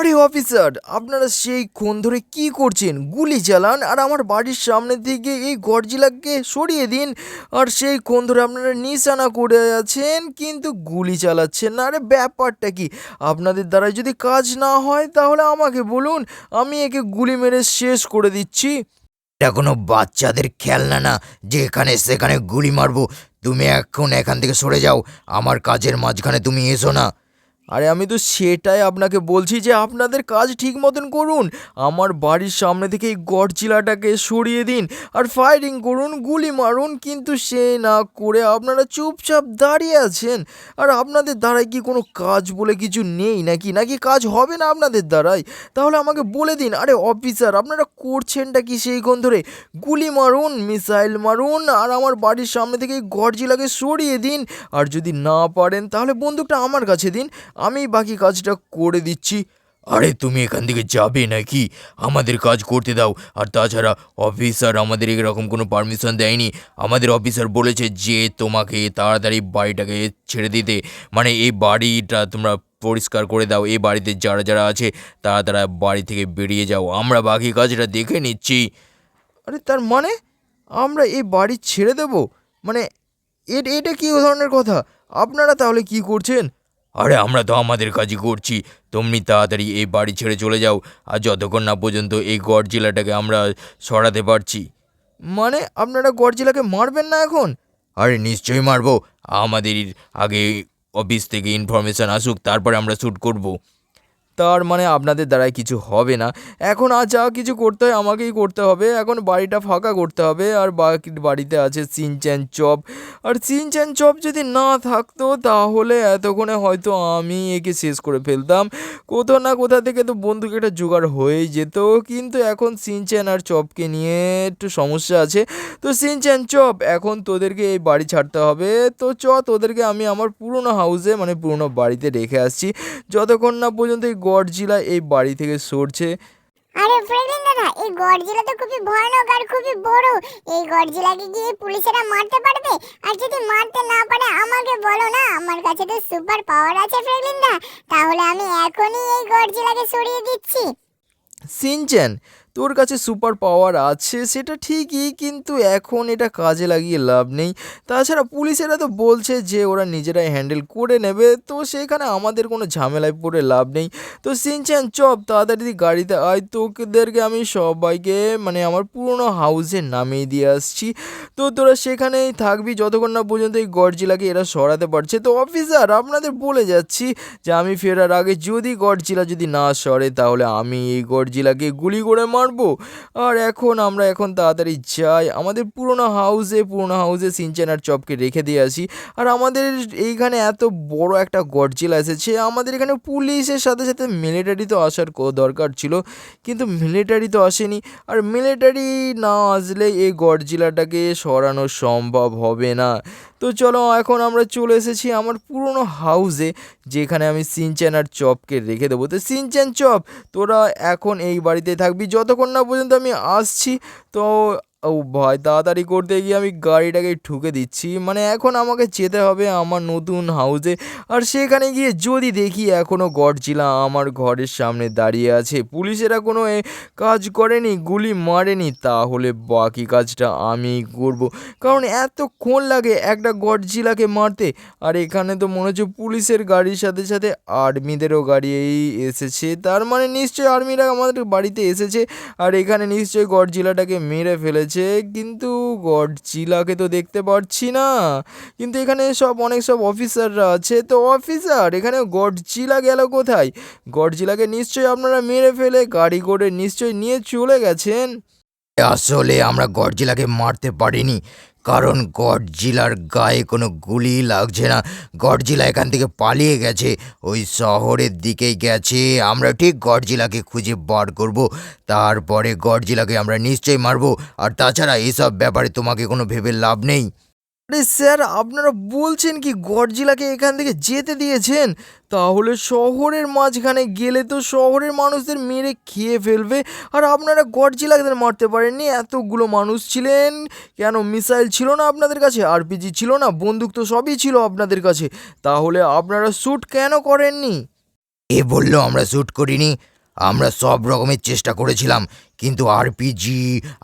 আরে অফিসার, আপনারা সেই ক্ষণ ধরে কি করছেন? গুলি চালান আর আমার বাড়ির সামনে থেকে এই গরজিলাকে সরিয়ে দিন। আর সেই ক্ষণ ধরে আপনারা নিশানা করে আছেন, কিন্তু গুলি চালাচ্ছেন না। আরে ব্যাপারটা কি? আপনাদের দ্বারা যদি কাজ না হয়, তাহলে আমাকে বলুন, আমি একে গুলি মেরে শেষ করে দিচ্ছি। এটা কোনো বাচ্চাদের খেলনা না, যে এখানে সেখানে গুলি মারবো। তুমি এখন এখান থেকে সরে যাও, আমার কাজের মাঝখানে তুমি এসো না। আরে আমি তো সেটাই আপনাকে বলছি যে আপনাদের কাজ ঠিক মতন করুন। আমার বাড়ির সামনে থেকে এই গডজিলাটাকে সরিয়ে দিন আর ফায়ারিং করুন, গুলি মারুন, কিন্তু সে না করে আপনারা চুপচাপ দাঁড়িয়ে আছেন। আর আপনাদের দ্বারাই কি কোনো কাজ বলে কিছু নেই নাকি? নাকি কাজ হবে না আপনাদের দ্বারাই তাহলে আমাকে বলে দিন। আরে অফিসার, আপনারা করছেনটা কি সেইক্ষণ ধরে গুলি মারুন, মিসাইল মারুন আর আমার বাড়ির সামনে থেকে এই গডজিলাকে সরিয়ে দিন। আর যদি না পারেন, তাহলে বন্দুকটা আমার কাছে দিন। আমি বাকি কাজটা করে দিচ্ছি। আরে, তুমি এখান থেকে যাবে নাকি? আমাদের কাজ করতে দাও। আর তাছাড়া অফিসার আমাদের এরকম কোনো পারমিশন দেয়নি। আমাদের অফিসার বলেছে যে তোমাকে তাড়াতাড়ি বাড়িটাকে ছেড়ে দিতে। মানে এই বাড়িটা তোমরা পরিষ্কার করে দাও। এই বাড়িতে যারা যারা আছে, তারা তারা বাড়ি থেকে বেরিয়ে যাও। আমরা বাকি কাজটা দেখে নিচ্ছি। আরে, তার মানে আমরা এই বাড়ি ছেড়ে দেব? মানে এটা এটা কী ধরনের কথা? আপনারা তাহলে কি করছেন? আরে আমরা তো আমাদের কাজই করছি। তুমি তাড়াতাড়ি এই বাড়ি ছেড়ে চলে যাও আর যতক্ষণ না পর্যন্ত এই গড় জেলাটাকে আমরা সরাতে পারছি। মানে আপনারা গড় জেলাকে মারবেন না এখন? আরে নিশ্চয়ই মারবো। আমাদের আগে অফিস থেকে ইনফরমেশান আসুক তারপরে আমরা শ্যুট করব। তার মানে আপনাদের দ্বারাই কিছু হবে না। এখন আর যা কিছু করতে হয় আমাকেই করতে হবে। এখন বাড়িটা ফাঁকা করতে হবে আর বাকি বাড়িতে আছে সিনচ্যান চপ। আর সিনচ্যান চপ যদি না থাকতো তাহলে এতক্ষণে হয়তো আমি একে শেষ করে ফেলতাম। কোথাও না কোথা থেকে তো বন্ধুকে একটা জোগাড় হয়েই যেত। কিন্তু এখন সিনচ্যান আর চপকে নিয়ে একটু সমস্যা আছে। তো সিনচ্যান চপ, এখন তোদেরকে এই বাড়ি ছাড়তে হবে। তো চ, তোদেরকে আমি আমার পুরনো হাউসে মানে পুরনো বাড়িতে রেখে আসছি। যতক্ষণ না পর্যন্ত এই গডজিলা এই বাড়ি থেকে সরছে। আরে ফ্রেন্ড দাদা এই গডজিলা তো খুবই ভয়ানক আর খুবই বড়। এই গডজিলাকে গিয়ে পুলিশেরা মারতে পারবে? আর যদি মারতে না পারে আমাকে বলো না? আমার কাছে তো সুপার পাওয়ার আছে ফ্রেগলিন্দা তাহলে আমি এখনই এই গডজিলাকে সরিয়ে দিচ্ছি। সিনচ্যান তোর কাছে সুপার পাওয়ার আছে, সেটা ঠিকই, কিন্তু এখন এটা কাজে লাগিয়ে লাভ নেই। তাছাড়া পুলিশেরা তো বলছে যে ওরা নিজেরাই হ্যান্ডেল করে নেবে, তো সেখানে আমাদের কোনো ঝামেলায় পড়ে লাভ নেই। তো সিনচ্যান, চপ, তাড়াতাড়ি গাড়িতে আয়, তোদেরকে আমি সবাইকে মানে আমার পুরনো হাউসে নামিয়ে দিয়ে আসছি। তো তোরা সেখানেই থাকবি, যতক্ষণ না পর্যন্ত এই গডজিলাকে এরা সরাতে পারছে। তো অফিসার আপনাদের বলে যাচ্ছি যে আমি ফেরার আগে যদি গডজিলা যদি না সরে, তাহলে আমি এই গডজিলাকে গুলি করে মারবো আর এখন আমরা এখন তাড়াতাড়ি যাই। আমাদের পুরোনো হাউসে পুরোনো হাউসে সিনচেন আর চপকে রেখে দিয়ে আসি। আর আমাদের এইখানে এত বড় একটা গডজিলা এসেছে। আমাদের এখানে পুলিশের সাথে সাথে মিলিটারি তো আসার দরকার ছিল। কিন্তু মিলিটারি তো আসেনি। আর মিলিটারি না আসলে এই গডজিলাটাকে সরানো সম্ভব হবে না। তো চলো এখন আমরা চলে এসেছি আমার পুরনো হাউসে যেখানে আমি সিনচ্যান আর চপকে রেখে দেবো। তো সিনচ্যান চপ তোরা এখন এই বাড়িতে থাকবি। যতক্ষণ না পর্যন্ত আমি আসছি, তো ও ভাই, তাড়াতাড়ি করতে গিয়ে আমি গাড়িটাকে ঠুকে দিচ্ছি। মানে এখন আমাকে যেতে হবে আমার নতুন হাউসে আর সেখানে গিয়ে যদি দেখি এখনও গডজিলা আমার ঘরের সামনে দাঁড়িয়ে আছে, পুলিশেরা কোনো কাজ করেনি, গুলি মারেনি, তাহলে বাকি কাজটা আমি করব। কারণ এতক্ষণ লাগে একটা গডজিলাকে মারতে। আর এখানে তো মনে হচ্ছে পুলিশের গাড়ির সাথে সাথে আর্মিদেরও গাড়ি এই এসেছে। তার মানে নিশ্চয়ই আর্মিরা আমাদের বাড়িতে এসেছে। আর এখানে নিশ্চয়ই গডজিলাটাকে মেরে ফেলেছে। কিন্তু গডজিলাকে তো দেখতে পাচ্ছি না। কিন্তু এখানে সব, অনেক সব অফিসাররা আছে। তো অফিসার, এখানে গডজিলা গেল কোথায়? গডজিলাকে নিশ্চয়ই আপনারা মেরে ফেলে, গাড়ি করে নিশ্চয়ই নিয়ে চলে গেছেন। আসলে আমরা গডজিলাকে মারতে পারিনি। কারণ গডজিলার গায়ে কোনো গুলি লাগছে না। গডজিলা এখান থেকে পালিয়ে গেছে। ওই শহরের দিকেই গেছে। আমরা ঠিক গডজিলাকে খুঁজে বার করব। তারপরে গডজিলাকে আমরা নিশ্চয়ই মারব। আর তাছাড়া এসব ব্যাপারে তোমাকে কোনো ভেবে লাভ নেই। আরে স্যার, আপনারা বলছেন কি গডজিলাকে এখান থেকে যেতে দিয়েছেন? তাহলে শহরের মাঝখানে গেলে তো শহরের মানুষদের মেরে খেয়ে ফেলবে। আর আপনারা গডজিলাকে মারতে পারেননি? এতগুলো মানুষ ছিলেন। কেন, মিসাইল ছিল না আপনাদের কাছে? আরপিজি ছিল না? বন্দুক তো সবই ছিল আপনাদের কাছে। তাহলে আপনারা শ্যুট কেন করেননি? এ বলল, আমরা শ্যুট করিনি। আমরা সব রকমের চেষ্টা করেছিলাম, কিন্তু আরপিজি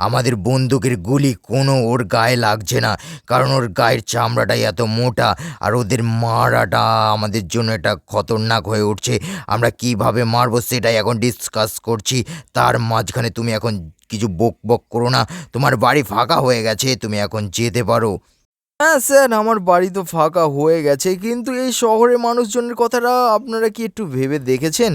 আমাদের বন্দুকের গুলি কোনো ওর গায়ে লাগছে না, কারণ ওর গায়ের চামড়াটাই এত মোটা আর ওদের মারাটা আমাদের জন্য এটা খতরনাক হয়ে উঠছে। আমরা কীভাবে মারবো সেটাই এখন ডিসকাস করছি। তার মাঝখানে তুমি এখন কিছু বক বক করো না, তোমার বাড়ি ফাঁকা হয়ে গেছে, তুমি এখন যেতে পারো। হ্যাঁ স্যার, আমার বাড়ি তো ফাঁকা হয়ে গেছে, কিন্তু এই শহরের মানুষজনের কথাটা আপনারা কি একটু ভেবে দেখেছেন?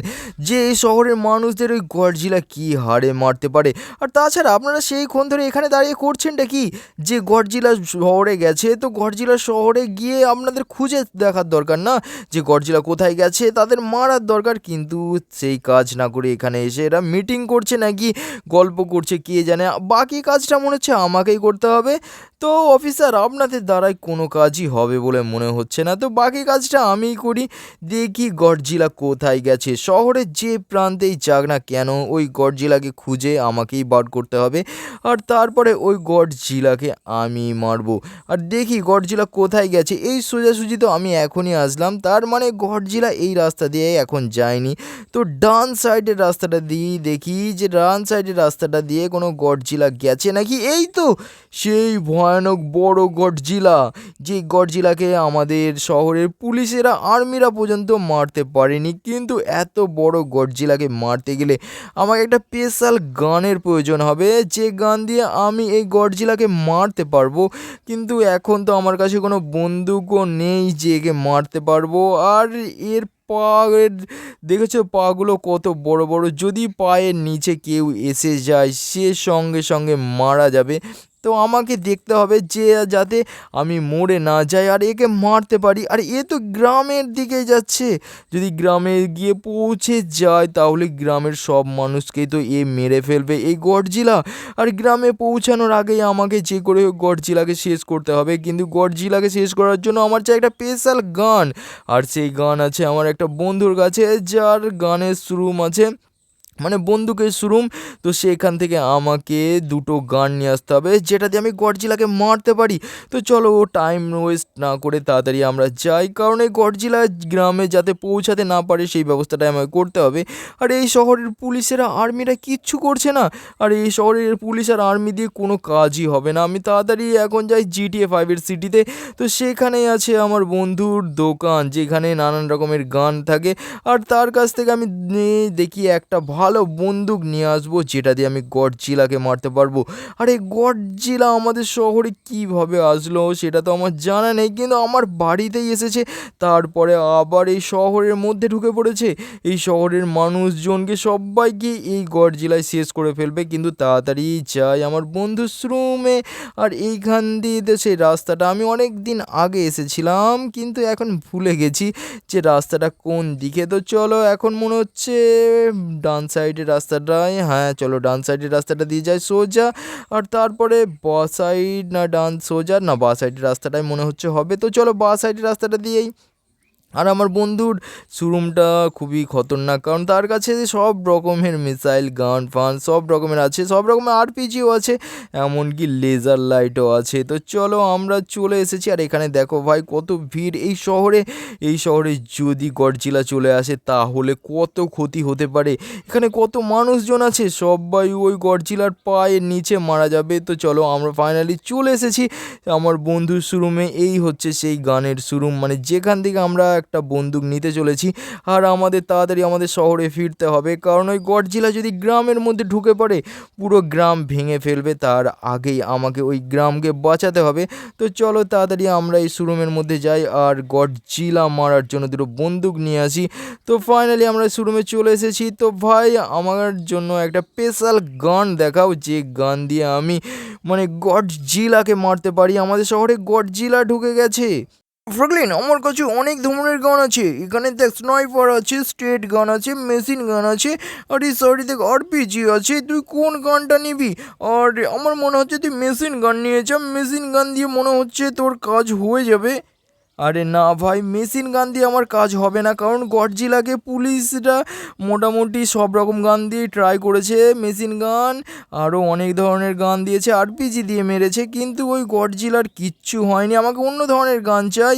যে এই শহরের মানুষদের ওই গডজিলা কি হারে মারতে পারে? আর তাছাড়া আপনারা সেইক্ষণ ধরে এখানে দাঁড়িয়ে করছেনটা কি? যে গডজিলা শহরে গেছে, তো গডজিলা শহরে গিয়ে আপনাদের খুঁজে দেখার দরকার না? যে গডজিলা কোথায় গেছে, তাদের মারার দরকার, কিন্তু সেই কাজ না করে এখানে এসে এরা মিটিং করছে নাকি, গল্প করছে, কে জানে? বাকি কাজটা মনে হচ্ছে আমাকেই করতে হবে। তো অফিসার, আপনাদের দ্বারাই কোনো কাজই হবে বলে মনে হচ্ছে না। তো বাকি কাজটা আমিই করি। দেখি গডজিলা কোথায় গেছে। শহরের যে প্রান্তেই যাক না কেন, ওই গডজিলাকে খুঁজে আমাকেই বার করতে হবে। আর তারপরে ওই গডজিলাকে আমি মারবো। আর দেখি গডজিলা কোথায় গেছে। এই সোজাসুজি তো আমি এখনই আসলাম। তার মানে গডজিলা এই রাস্তা দিয়ে এখন যায়নি। তো ডান সাইডের রাস্তাটা দিয়েই দেখি যে ডান সাইডের রাস্তাটা দিয়ে কোনো গডজিলা গেছে নাকি? এই তো সেই ভয়ানক বড় গডজিলা। যে গডজিলাকে আমাদের শহরের পুলিশেরা আর্মিরা পর্যন্ত মারতে পারেনি, কিন্তু এত বড় গডজিলাকে মারতে গেলে আমাকে একটা স্পেশাল গানের প্রয়োজন হবে। যে গান দিয়ে আমি এই গডজিলাকে মারতে পারব, কিন্তু এখন তো আমার কাছে কোনো বন্দুকও নেই যে একে মারতে পারব। আর এর পায়ের, দেখেছ পাগুলো কত বড় বড়, যদি পায়ের নিচে কেউ এসে যায়, সে সঙ্গে সঙ্গে মারা যাবে। তো আমাকে দেখতে হবে যে, যাতে আমি মরে না যাই আর একে মারতে পারি। আর, এ তো গ্রামের দিকে যাচ্ছে। যদি গ্রামে গিয়ে পৌঁছে যায়, তাহলে গ্রামের সব মানুষকেই তো এ মেরে ফেলবে এই গডজিলা। আর গ্রামে পৌঁছানোর আগেই আমাকে যে করে গডজিলাকে শেষ করতে হবে। কিন্তু গডজিলাকে শেষ করার জন্য আমার চাই একটা স্পেশাল গান। আর সেই গান আছে আমার একটা বন্ধুর কাছে, যার গানের সুরুম আছে মানে বন্দুকের শুরুম তো সেখান থেকে আমাকে দুটো গান নিয়ে আসতে হবে, যেটা দিয়ে আমি গডজিলাকে মারতে পারি। তো চলো ও টাইম ওয়েস্ট না করে তাড়াতাড়ি আমরা যাই, কারণ এই গডজিলা গ্রামে যাতে পৌঁছাতে না পারে, সেই ব্যবস্থাটাই আমাকে করতে হবে। আর এই শহরের পুলিশেরা, আর্মিরা কিচ্ছু করছে না। আর এই শহরের পুলিশ আর আর্মি দিয়ে কোনো কাজই হবে না। আমি তাড়াতাড়ি এখন যাই জিটিএ ফাইভের সিটিতে তো সেখানেই আছে আমার বন্ধুর দোকান, যেখানে নানান রকমের গান থাকে। আর তার কাছ থেকে আমি দেখি একটা ভালো বন্দুক নিয়ে আসব, যেটা দিয়ে আমি গডজিলাকে মারতে পারব। আর এই গডজিলা আমাদের শহরে কীভাবে আসলো সেটা তো আমার জানা নেই, কিন্তু আমার বাড়িতেই এসেছে। তারপরে আবার এই শহরের মধ্যে ঢুকে পড়েছে। এই শহরের মানুষজনকে সবাইকে এই গডজিলায় শেষ করে ফেলবে, কিন্তু তাড়াতাড়ি যাই আমার বন্ধুর রুমে। আর এইখান দিয়ে সেই রাস্তাটা, আমি অনেক দিন আগে এসেছিলাম, কিন্তু এখন ভুলে গেছি যে রাস্তাটা কোন দিকে। তো চলো, এখন মনে হচ্ছে ডান সাইডের রাস্তাটাই হ্যাঁ চলো ডান সাইডের রাস্তাটা দিয়ে যায় সোজা। আর তারপরে বা সাইড না ডান সোজা, না বা সাইডের রাস্তাটাই মনে হচ্ছে হবে। তো চলো বা সাইডের রাস্তাটা দিয়েই আর আমার বন্ধুর শোরুমটা খুবই খতরনাক, কারণ তার কাছে সব রকমের মিসাইল, গান, ফান সব রকমের আছে, সব রকমের আরপিজিও আছে, এমনকি লেজার লাইটও আছে। তো চলো আমরা চলে এসেছি, আর এখানে দেখো ভাই কত ভিড়। এই শহরে এই শহরে যদি গডজিলা চলে আসে, তাহলে কত ক্ষতি হতে পারে। এখানে কত মানুষজন আছে, সবাই ওই গডজিলার পায়ের নিচে মারা যাবে। তো চলো আমরা ফাইনালি চলে এসেছি, আমার বন্ধুর শোরুমে এই হচ্ছে সেই গানের শোরুম মানে যেখান থেকে আমরা একটা বন্দুক নিতে চলেছি। আর আমাদের তাড়াতাড়ি আমাদের শহরে ফিরতে হবে। কারণ ওই গডজিলা যদি গ্রামের মধ্যে ঢুকে পড়ে, পুরো গ্রাম ভেঙে ফেলবে। তার আগেই আমাকে ওই গ্রামকে বাঁচাতে হবে। তো চলো তাড়াতাড়ি আমরা এই শোরুমের মধ্যে যাই আর গডজিলা মারার জন্য দুটো বন্দুক নিয়ে আসি। তো ফাইনালি আমরা শোরুমে চলে এসেছি। তো ভাই, আমার জন্য একটা স্পেশাল গান দেখাও। যে গান দিয়ে আমি মানে গডজিলাকে মারতে পারি। আমাদের শহরে গডজিলা ঢুকে গেছে। ফ্রাঙ্কলিন আমার কাছে অনেক ধরনের গান আছে। এখানে দেখ, স্নাইপার আছে, স্টেট গান আছে, মেশিন গান আছে, আর এই সাইডে দেখ আরপিজি আছে, তুই কোন গানটা নিবি? আর আমার মনে হচ্ছে তুই মেশিন গান নিয়ে যা, মেশিন গান দিয়ে মনে হচ্ছে তোর কাজ হয়ে যাবে। আরে না ভাই, মেশিন গান দিয়ে আমার কাজ হবে না, কারণ গডজিলাকে পুলিশরা মোটামুটি সব রকম গান দিয়ে ট্রাই করেছে, মেশিন গান আরও অনেক ধরনের গান দিয়েছে আরপিজি দিয়ে মেরেছে, কিন্তু ওই গডজিলার কিচ্ছু হয়নি, আমাকে অন্য ধরনের গান চাই।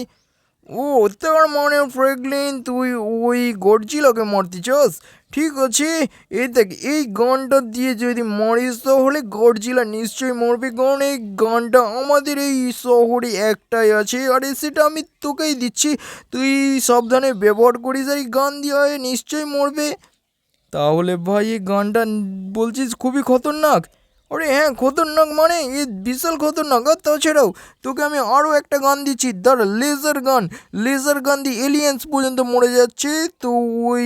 ও তার মনে ফ্রেগলিন, তুই ওই গডজিলাকে মারতে চাস? ঠিক আছে? এই দেখ, এই গানটা দিয়ে যদি মরিস তাহলে গডজিলা নিশ্চয়ই মরবে। কারণ এই গানটা আমাদের এই শহরে একটাই আছে। আর সেটা আমি তোকেই দিচ্ছি। তুই সাবধানে ব্যবহার করিস আর এই গান দিয়ে নিশ্চয়ই মরবে। তাহলে ভাই, এই গানটা বলছিস খুবই খতরনাক। আরে হ্যাঁ খতরনাক মানে? এ বিশাল খতরনাক। আর তাছাড়াও, তোকে আমি আরও একটা গান দিচ্ছি। দাঁড়া লেজার গান লেজার গান দিয়ে এলিয়েন্স পর্যন্ত মরে যাচ্ছে। তো ওই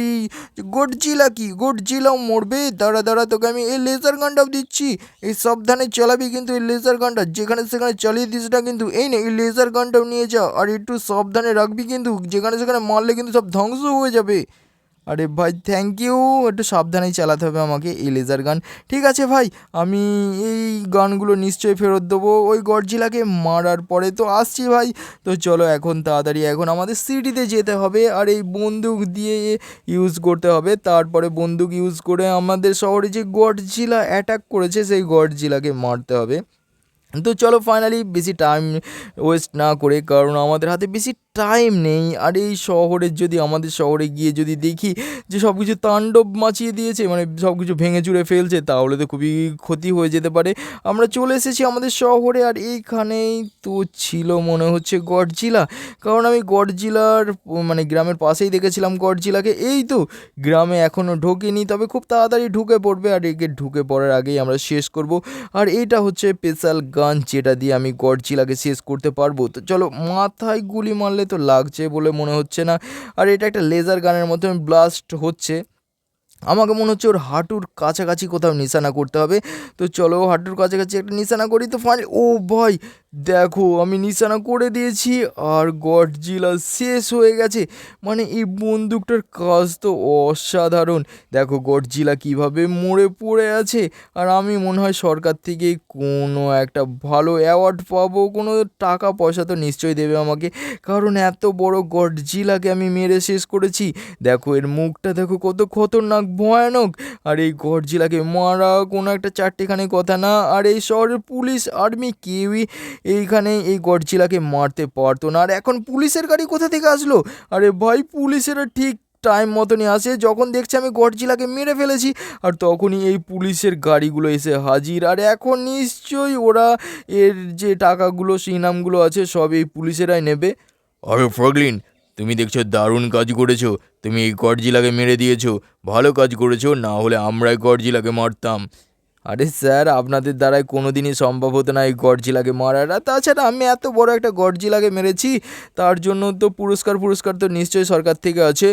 গডজিলা কি? গডজিলাও মরবে। দাঁড়া দাঁড়া, তোকে আমি এই লেজার গানটাও দিচ্ছি। এই সাবধানে চালাবি কিন্তু এই লেজার গানটা যেখানে সেখানে চালিয়ে দিস না কিন্তু, এই নে, এই লেজার গানটাও নিয়ে যা। আর একটু সাবধানে রাখবি কিন্তু, যেখানে সেখানে মারলে কিন্তু সব ধ্বংস হয়ে যাবে। আরে ভাই থ্যাংক ইউ একটু সাবধানেই চালাতে হবে আমাকে এই লেজার গান ঠিক আছে ভাই, আমি এই গানগুলো নিশ্চয়ই ফেরত দেবো। ওই গডজিলাকে মারার পরে তো আসছি ভাই। তো চলো এখন তাড়াতাড়ি, এখন আমাদের সিটিতে যেতে হবে। আর এই বন্দুক দিয়ে ইউজ করতে হবে। তারপরে বন্দুক ইউজ করে আমাদের শহরে যে গডজিলা অ্যাটাক করেছে, সেই গডজিলাকে মারতে হবে। তো চলো ফাইনালি বেশি টাইম ওয়েস্ট না করে, কারণ আমাদের হাতে বেশি টাইম নেই। আর এই শহরের যদি, আমাদের শহরে গিয়ে যদি দেখি যে সব কিছু তাণ্ডব মাচিয়ে দিয়েছে মানে সব কিছু ভেঙে চুরে ফেলছে, তাহলে তো খুবই ক্ষতি হয়ে যেতে পারে। আমরা চলে এসেছি আমাদের শহরে, আর এইখানেই তো ছিল মনে হচ্ছে গডজিলা। কারণ আমি গডজিলার মানে গ্রামের পাশেই দেখেছিলাম গডজিলাকে। এই তো, গ্রামে এখনও ঢোকেনি, তবে খুব তাড়াতাড়ি ঢুকে পড়বে, আর একে ঢুকে পড়ার আগেই আমরা শেষ করব। আর এইটা হচ্ছে স্পেশাল গান, যেটা দিয়ে আমি গডজিলাকে শেষ করতে পারব। তো চলো, মাথায় গুলি মারলে তো লাগছে বলে মনে হচ্ছে না। আর এটা একটা লেজার গানের মতন ব্লাস্ট হচ্ছে। আমাকে মনে হচ্ছে ওর হাঁটুর কাছাকাছি কোথাও নিশানা করতে হবে। তো চলো হাঁটুর কাছাকাছি একটা নিশানা করি তো ফাইনালি ও ভাই দেখো, আমি নিশানা করে দিয়েছি আর গডজিলা শেষ হয়ে গেছে। মানে এই বন্দুকটার কাজ তো অসাধারণ। দেখো, গডজিলা কীভাবে মরে পড়ে আছে। আর আমি মনে হয় সরকার থেকে কোনো একটা ভালো অ্যাওয়ার্ড পাবো, কোনো টাকা পয়সা তো নিশ্চয়ই দেবে আমাকে। কারণ এত বড় গডজিলাকে আমি মেরে শেষ করেছি। দেখো, এর মুখটা দেখো কত খতরনাক, ভয়ানক। আর এই গডজিলাকে মারা কোনো একটা চারটেখানি কথা না। আর এই শহরের পুলিশ, আর্মি কেউই এইখানে এই গডজিলাকে মারতে পারতো না। আর এখন পুলিশের গাড়ি কোথা থেকে আসলো? আরে ভাই পুলিশেরা ঠিক টাইম মতনই আসে। যখন দেখছে আমি গডজিলাকে মেরে ফেলেছি, আর তখনই এই পুলিশের গাড়িগুলো এসে হাজির। আর এখন নিশ্চয়ই ওরা এর যে টাকাগুলো, সেই নামগুলো আছে, সব এই পুলিশেরাই নেবে। আরে ফ্রগলিন তুমি দেখছ দারুণ কাজ করেছ। তুমি এই গডজিলাকে মেরে দিয়েছ। ভালো কাজ করেছ, না হলে আমরাই গডজিলাকে মারতাম। আরে স্যার, আপনাদের দ্বারাই কোনো দিনই সম্ভব হতো না এই গডজিলাকে আর তাছাড়া আমি এত বড় একটা গডজিলাকে মেরেছি, তার জন্য তো পুরস্কার পুরস্কার তো নিশ্চয়ই সরকার থেকে আছে।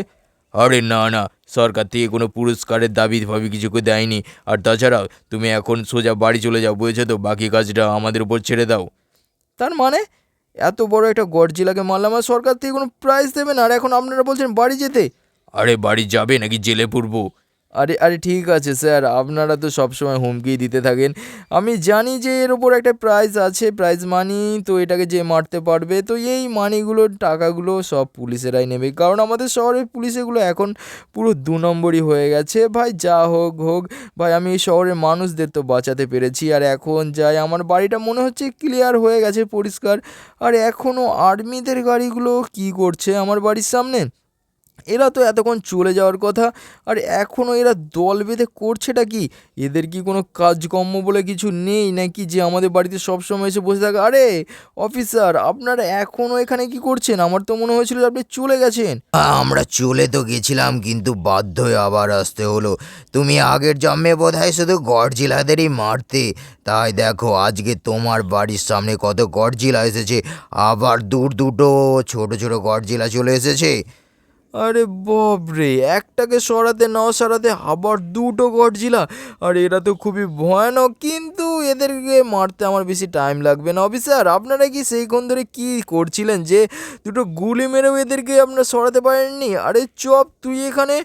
আরে না না, সরকার থেকে কোনো পুরস্কারের দাবি ভাবি কিছু করে দেয়নি। আর তাছাড়াও তুমি এখন সোজা বাড়ি চলে যাও, বুঝেছ তো? বাকি কাজটা আমাদের উপর ছেড়ে দাও। তার মানে? এত বড় একটা গডজিলাকে মারলাম আর সরকার থেকে কোনো প্রাইজ দেবে না। আর এখন আপনারা বলছেন বাড়ি যেতে। আরে বাড়ি যাবে নাকি জেলে পড়ব? আরে আরে ঠিক আছে স্যার, আপনারা তো সবসময় হুমকি দিতে থাকেন। আমি জানি যে এর ওপর একটা প্রাইজ আছে প্রাইজ মানি তো এটাকে যে মারতে পারবে, তো এই মানিগুলোর টাকাগুলো সব পুলিশেরাই নেবে। কারণ আমাদের শহরের পুলিশ এগুলো এখন পুরো দু নম্বরই হয়ে গেছে। ভাই, যা হোক হোক, ভাই, আমি এই শহরের মানুষদের তো বাঁচাতে পেরেছি। আর এখন যাই, আমার বাড়িটা মনে হচ্ছে ক্লিয়ার হয়ে গেছে, পরিষ্কার। আর এখনও আর্মিদের গাড়িগুলো কি করছে আমার বাড়ির সামনে? এরা তো এতক্ষণ চলে যাওয়ার কথা। আর এখনও এরা দল বেঁধে করছেটা কি? এদের কি কোনো কাজকর্ম বলে কিছু নেই নাকি যে আমাদের বাড়িতে সবসময় এসে বসে থাকে? আরে, অফিসার, আপনারা এখনও এখানে কি করছেন? আমার তো মনে হয়েছিল আপনি চলে গেছেন। আমরা চলে তো গেছিলাম, কিন্তু বাধ্য হয়ে আবার আসতে হলো। তুমি আগের জন্মে বোধ হয় শুধু গডজিলাদেরই মারতে। তাই দেখো, আজকে তোমার বাড়ির সামনে কত গডজিলা এসেছে। আবার দূর দুটো ছোট ছোট গডজিলা চলে এসেছে। আরে বাপরে একটাকে সরাতে না সরাতে আবার দুটো গডজিলা আর এরা তো খুবই ভয়ানক কিন্তু এদেরকে মারতে আমার বেশি টাইম লাগবে না। অফিসার আপনারা কি সেইক্ষণ ধরে কী করছিলেন যে দুটো গুলি মেরেও এদেরকে আপনারা সরাতে পারেননি? আরে চপ তুই এখানে?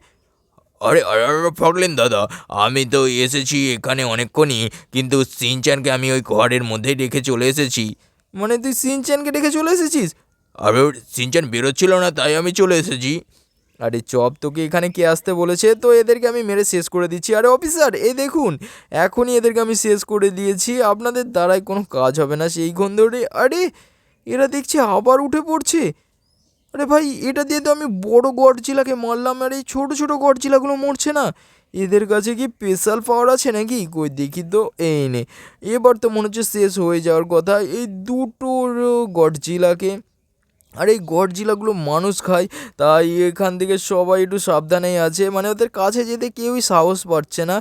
আরে আরে আরে ফগলেন দাদা আমি তো এসেছি এখানে অনেকক্ষণই কিন্তু সিনচানকে আমি ওই ঘরের মধ্যেই রেখে চলে এসেছি। মানে তুই সিনচ্যানকে ডেকে চলে এসেছিস? আরে সিনচান বেরোচ্ছিল না তাই আমি চলে এসেছি। আরে চপ, তোকে এখানে কে আসতে বলেছে? তো এদেরকে আমি মেরে শেষ করে দিচ্ছি। আরে অফিসার, এই দেখুন, এখনই এদেরকে আমি শেষ করে দিয়েছি। আপনাদের দ্বারাই কোনো কাজ হবে না সেই ধরে আরে, এরা দেখছি আবার উঠে পড়ছে। আরে ভাই, এটা দিয়ে তো আমি বড় গডজিলাকে মারলাম। আর, এই ছোটো ছোটো গডজিলাগুলো মরছে না। এদের কাছে কি স্পেশাল পাওয়ার আছে নাকি? কই, দেখি তো, এই নে। এবার তো মনে হচ্ছে শেষ হয়ে যাওয়ার কথা। এই দুটো গডজিলাকে আর এই গডজিলাগুলো মানুষ খায়, তাই এখান থেকে সবাই একটু সাবধানেই আছে। মানে ওদের কাছে যেতে কেউই সাহস পাচ্ছে না,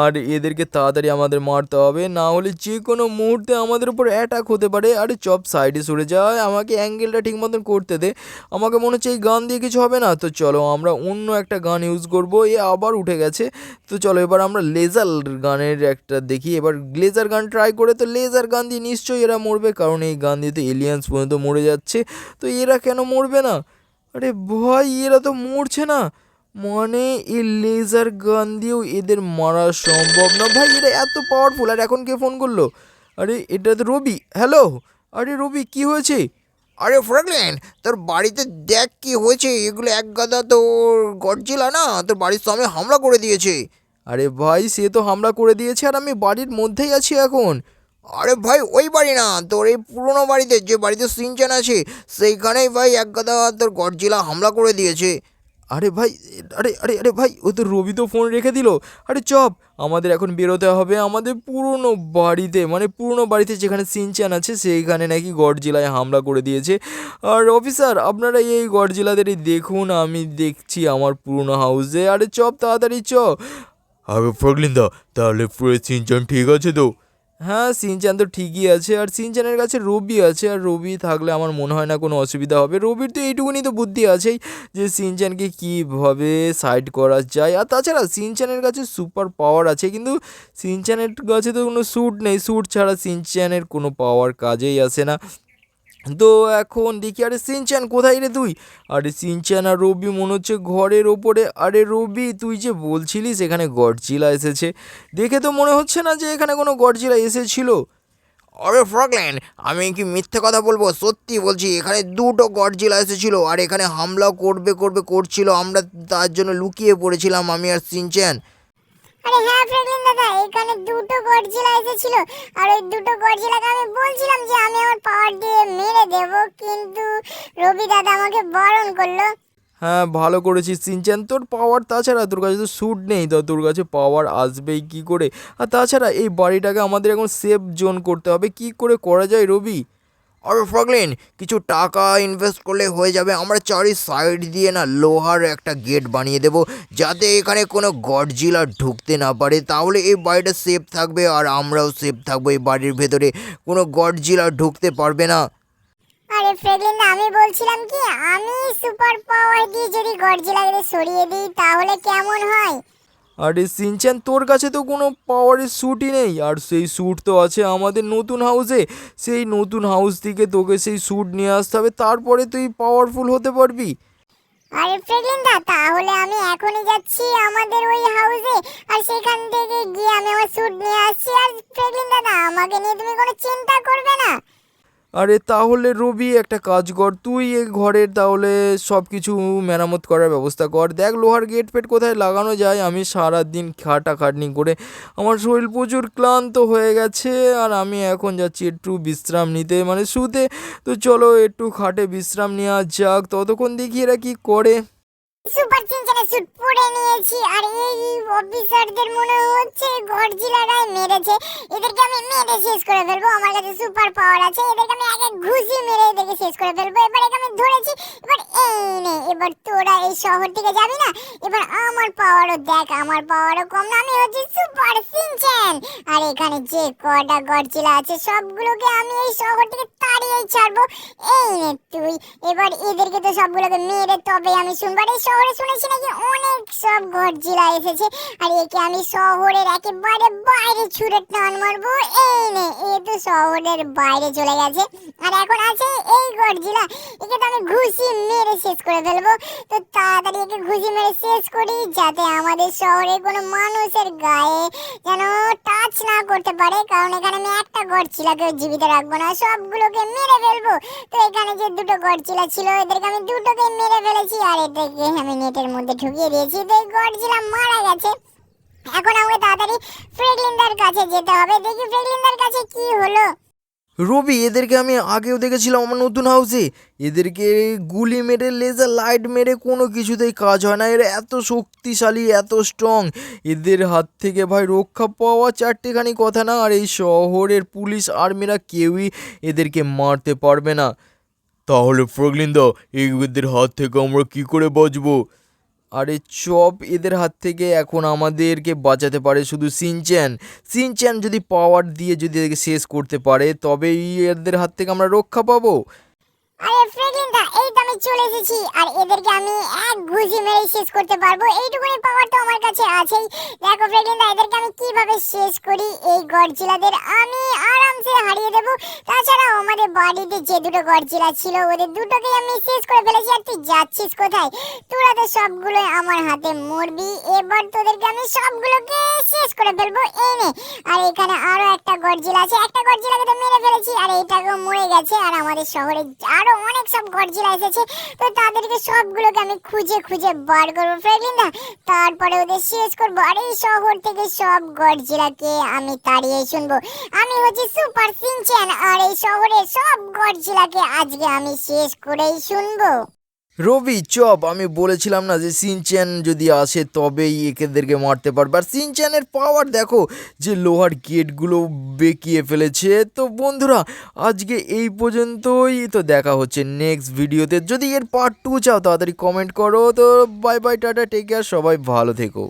আর এদেরকে তাড়াতাড়ি আমাদের মারতে হবে। না হলে যে কোনো মুহূর্তে আমাদের উপর অ্যাটাক হতে পারে। আরে চপ সাইডে সরে যায় আমাকে অ্যাঙ্গেলটা ঠিক মতন করতে দে। আমাকে মনে হচ্ছে এই গান দিয়ে কিছু হবে না। তো চলো আমরা অন্য একটা গান ইউজ করব। এ আবার উঠে গেছে। তো চলো এবার আমরা লেজার গানের একটা দেখি। এবার লেজার গান ট্রাই করে তো লেজার গান দিয়ে নিশ্চয়ই এরা মরবে, কারণ এই গান দিয়ে তো এলিয়েন্স পর্যন্ত মরে যাচ্ছে। তো এরা কেন মরবে না? আরে ভাই, এরা তো মরছে না। মানে এই লেজার গান দিয়েও এদের মারা সম্ভব না। ভাই, এরা এত পাওয়ারফুল আর এখন কে ফোন করল? আরে, এটা তো রবি। হ্যালো আরে রবি, কি হয়েছে? আরে ফ্র্যাঙ্কলিন তোর বাড়িতে দেখ কি হয়েছে এগুলো এক গাদা তোর গডজিলা না তোর বাড়ির সামনে হামলা করে দিয়েছে। আরে ভাই সে তো হামলা করে দিয়েছে আর আমি বাড়ির মধ্যেই আছি এখন। আরে ভাই ওই বাড়ি না তোর এই পুরনো বাড়িতে যে বাড়িতে সিনচান আছে সেইখানেই ভাই এক গাদা তোর গডজিলা হামলা করে দিয়েছে। আরে ভাই, আরে আরে আরে ভাই, ও তো রবি তো ফোন রেখে দিল। আরে চপ, আমাদের এখন বেরোতে হবে আমাদের পুরনো বাড়িতে মানে পুরনো বাড়িতে যেখানে সিনচান আছে, সেইখানে নাকি গডজিলায় হামলা করে দিয়েছে। আর অফিসার, আপনারা এই গডজিলাদেরই দেখুন, আমি দেখছি আমার পুরনো হাউসে আরে চপ, তাড়াতাড়ি চ। আরে ফ্রগলিন্দা তাহলে পুরো সিনচান ঠিক আছে তো? হ্যাঁ সিনচান তো ঠিকই আছে। আর সিনচানের কাছে রবি আছে, আর রবি থাকলে আমার মনে হয় না কোনো অসুবিধা হবে। রবির তো এইটুকুনি তো বুদ্ধি আছেই যে সিনচানকে কীভাবে সাইড করা যায়। আর তাছাড়া সিনচানের কাছে সুপার পাওয়ার আছে, কিন্তু সিনচানের কাছে তো কোনো স্যুট নেই। স্যুট ছাড়া সিনচানের কোনো পাওয়ার কাজেই আসে না। তো এখন দেখি, আরে সিনচান কোথায় রে তুই? আরে সিনচান আর রবি মনে হচ্ছে ঘরের ওপরে। আরে রবি, তুই যে বলছিলিস এখানে গডজিলা এসেছে। দেখে তো মনে হচ্ছে না যে এখানে কোনো গডজিলা এসেছিল। আরে ফ্রগল্যান আমি কি মিথ্যে কথা বলব? সত্যি বলছি, এখানে দুটো গডজিলা এসেছিল আর এখানে হামলা করবে করবে, করছিল। আমরা তার জন্য লুকিয়ে পড়েছিলাম আমি আর সিনচ্যান। আরে হ্যাঁ ফ্রেগলিন দাদা এখানে দুটো গডজিলা এসেছিল। আর ওই দুটো গডজিলাকে আমি বলছিলাম যে আমি আমার পাওয়ার দিয়ে মেরে দেব, কিন্তু রবি দাদা আমাকে বারণ করল। হ্যাঁ ভালো করেছিস সিনচান তোর পাওয়ার তাছাড়া তোর কাছে তো স্যুট নেই, তো তোর কাছে পাওয়ার আসবেই কি করে? আর তাছাড়া এই বাড়িটাকে আমাদের এখন সেফ জোন করতে হবে। কি করে করা যায় রবি? আরে ফ্রগলিন কিছু টাকা ইনভেস্ট করলে হয়ে যাবে। আমরা চারি সাইড দিয়ে না লোহার একটা গেট বানিয়ে দেব, যাতে এখানে কোনো গডজিলা ঢুকতে না পারে। তাহলে এই বাড়িটা সেফ থাকবে আর আমরাও সেফ থাকব এই বাড়ির ভেতরে। কোনো গডজিলা ঢুকতে পারবে না। আরে ফ্রেগলিন আমি বলছিলাম কি, আমি সুপার পাওয়ার দিয়ে যদি গডজিলাকে সরিয়ে দিই, তাহলে কেমন হয়? আরে সিনচান তোর কাছে তো কোনো পাওয়ারের স্যুটই নেই। আর সেই স্যুট তো আছে আমাদের নতুন হাউসে সেই নতুন হাউস থেকে তোকে সেই স্যুট নিয়ে আসতে হবে, তারপরে তুই পাওয়ারফুল হতে পারবি। আরে ফ্রেগলিন দা তাহলে আমি এখনই যাচ্ছি আমাদের ওই হাউসে আর সেখান থেকে গিয়ে আমি আমার স্যুট নিয়ে আসছি। আর ফ্রেগলিন দাদা আমাকে নিয়ে তুমি কোনো চিন্তা করবে না। আরে তাহলে রবি, একটা কাজ কর। তুই এই ঘরের তাহলে সব কিছু মেরামত করার ব্যবস্থা কর। দেখ, লোহার গেট ফেট কোথায় লাগানো যায়। আমি সারা দিন খাটাখাটনি করে আমার শরীর প্রচুর ক্লান্ত হয়ে গেছে আর আমি এখন যাচ্ছি একটু বিশ্রাম নিতে। মানে শুতে। তো চলো একটু খাটে বিশ্রাম নেওয়া যাক। ততক্ষণ দেখি এরা কি করে। সুপার চিনচানের স্যুট পরে নিয়েছি আর এই অফিসারদের মনে হচ্ছে গডজিলারাই মেরেছে। এদেরকে আমি মেরে শেষ করে ফেলব, আমার কাছে সুপার পাওয়ার আছে, এদেরকে আমি আগে ঘুষি মেরে এদেরকে শেষ করে ফেলব। এবার একে আমি ধরেছি, এবার এই নে, এবার তোরা এই শহর থেকে যাবি না, এবার আমার পাওয়ারও দেখ, আমার পাওয়ারও কম না, আমি হচ্ছে সুপার সিনচ্যান। আর এখানে যে কটা গডজিলা আছে, সবগুলোকে আমি এই শহর থেকে তাড়িয়ে ছাড়বো। এই নে তুই, এবার এদেরকে তো সবগুলোকে মেরে তবে আমি শুনব। আর এই শহরে শুনেছি নাকি অনেক সব গডজিলা এসেছে। আর একে আমি শহরের একেবারে বাইরে ছুঁড়ে টান মারবো। এই নে, এ তো শহরের বাইরে চলে গেছে। আর এখন আছে এই গডজিলা একে তো আমি ঘুষি মেরে শেষ করে ফেলব। তো তাড়াতাড়ি একে ঘুষি মেরে শেষ করি, যাতে আমাদের শহরে কোনো মানুষের গায়ে যেন টাচ না করতে পারে। কারণ এখানে আমি একটা গডজিলাকেও জীবিত রাখব না, সবগুলোকে মেরে ফেলব। তো এখানে যে দুটো গডজিলা ছিল, এদেরকে আমি দুটোকে মেরে ফেলেছি। আর এদেরকে আমি নেটের মধ্যে ঢুকিয়ে দিয়েছি। তো গডজিলা মারা গেছে। এখন আমাকে তাড়াতাড়ি ফ্রেগলিন্দার কাছে যেতে হবে। দেখি ফ্রেগলিন্দার কাছে কি হলো। রবি, এদেরকে আমি আগেও দেখেছিলাম আমার নতুন হাউসে এদেরকে গুলি মেরে লেজার লাইট মেরে কোনো কিছুতেই কাজ হয় না। এরা এত শক্তিশালী, এত স্ট্রং এদের হাত থেকে ভাই রক্ষা পাওয়া চারটেখানি কথা না। আর এই শহরের পুলিশ, আর্মিরা কেউই এদেরকে মারতে পারবে না। তাহলে ফ্রগলিন্দা, এদের হাত থেকে আমরা কি করে বাঁচবো? আরে চপ এদের হাত থেকে এখন আমাদেরকে বাঁচাতে পারে শুধু সিনচ্যান। সিনচ্যান যদি পাওয়ার দিয়ে যদি এদেরকে শেষ করতে পারে, তবেই এদের হাত থেকে আমরা রক্ষা পাবো। আরে ফ্রেগলিন দা এই তো আমি চলে এসেছি। আর এদেরকে আমি এক ঘুষি মেরে শেষ করতে পারব। এইটুকুনি পাওয়ার তো আমার কাছে আছেই। দেখো ফ্রেগলিন দা এদেরকে আমি কীভাবে শেষ করি? এই গডজিলাদের আমি আরামসে হারিয়ে দেবো। তাছাড়াও আমাদের বাড়িতে যে দুটো গডজিলা ছিল, ওদের দুটোকেই আমি শেষ করে ফেলেছি। আর তুই যাচ্ছিস কোথায়? তোরা তো সবগুলো আমার হাতে মরবি। এবার তোদেরকে আমি সবগুলোকে শেষ করে ফেলব। এই নে। আর এখানে আরও একটা গডজিলা আছে। একটা গডজিলাকে তো মেরে ফেলেছি। এইটাকেও মরে গেছে আর আমাদের শহরে আরও অনেক সব গর্জিলা এসেছে। তো তাদেরকে সবগুলোকে আমি খুঁজে খুঁজে বার করব ফ্রেগলিন্দা তারপরে ওদের শেষ করব। আর এই শহর থেকে সব গর্জিলাকে আমি তাড়িয়ে শুনব। আমি হচ্ছি সুপার সিনচ্যান আর এই শহরে সব গর্জিলাকে আজকে আমি শেষ করেই শুনব। রবি, চপ, আমি বলেছিলাম না যে সিনচ্যান যদি আসে তবেই একেদেরকে মারতে পারবে। আর সিনচ্যানের পাওয়ার দেখো, যে লোহার গেটগুলো বেঁকিয়ে ফেলেছে। তো বন্ধুরা, আজকে এই পর্যন্তই। তো দেখা হচ্ছে নেক্সট ভিডিওতে যদি এর পার্ট টু চাও, তাড়াতাড়ি কমেন্ট করো। তো bye bye tata take care সবাই ভালো থেকো।